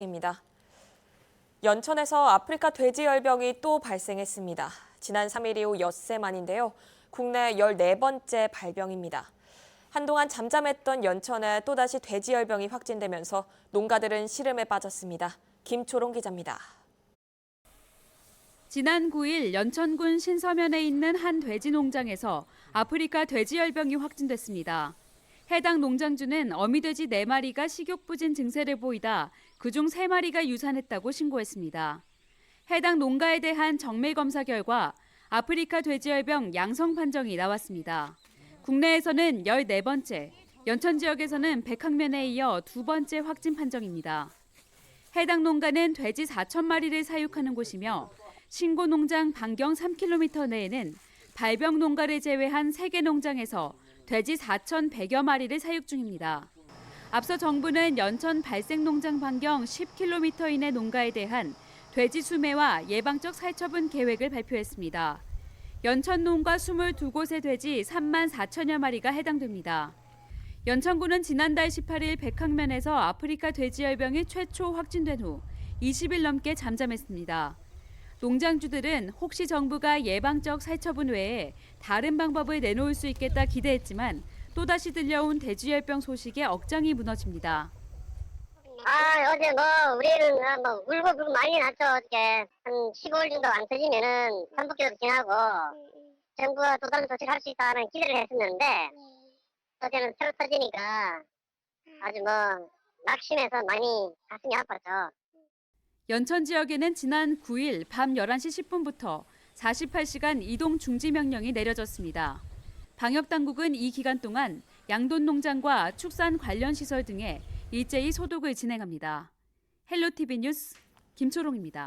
입니다. 연천에서 아프리카 돼지열병이 또 발생했습니다. 지난 3일 이후 엿새 만인데요. 국내 14번째 발병입니다. 한동안 잠잠했던 연천에 또다시 돼지열병이 확진되면서 농가들은 시름에 빠졌습니다. 김초롱 기자입니다. 지난 9일 연천군 신서면에 있는 한 돼지 농장에서 아프리카 돼지열병이 확진됐습니다. 해당 농장주는 어미돼지 4마리가 식욕부진 증세를 보이다 그중 3마리가 유산했다고 신고했습니다. 해당 농가에 대한 정밀 검사 결과 아프리카 돼지열병 양성 판정이 나왔습니다. 국내에서는 14번째, 연천 지역에서는 백학면에 이어 두 번째 확진 판정입니다. 해당 농가는 돼지 4천 마리를 사육하는 곳이며 신고 농장 반경 3km 내에는 발병 농가를 제외한 3개 농장에서 돼지 4,100여 마리를 사육 중입니다. 앞서 정부는 연천 발생 농장 반경 10km 이내 농가에 대한 돼지 수매와 예방적 살처분 계획을 발표했습니다. 연천 농가 22곳의 돼지 3만 4천여 마리가 해당됩니다. 연천군은 지난달 18일 백학면에서 아프리카 돼지열병이 최초 확진된 후 20일 넘게 잠잠했습니다. 농장주들은 혹시 정부가 예방적 살처분 외에 다른 방법을 내놓을 수 있겠다 기대했지만 또다시 들려온 돼지열병 소식에 억장이 무너집니다. 아 어제 뭐 우리는 아, 뭐 울고 불고 많이 났죠 어저께 한 15일 정도 안 터지면은 삼복기도 지나고 정부가 또 다른 조치를 할 수 있다는 기대를 했었는데 어제는 새로 터지니까 아주 뭐 낙심해서 많이 가슴이 아팠죠. 연천 지역에는 지난 9일 밤 11시 10분부터 48시간 이동 중지 명령이 내려졌습니다. 방역 당국은 이 기간 동안 양돈 농장과 축산 관련 시설 등에 일제히 소독을 진행합니다. 헬로티비 뉴스 김초롱입니다.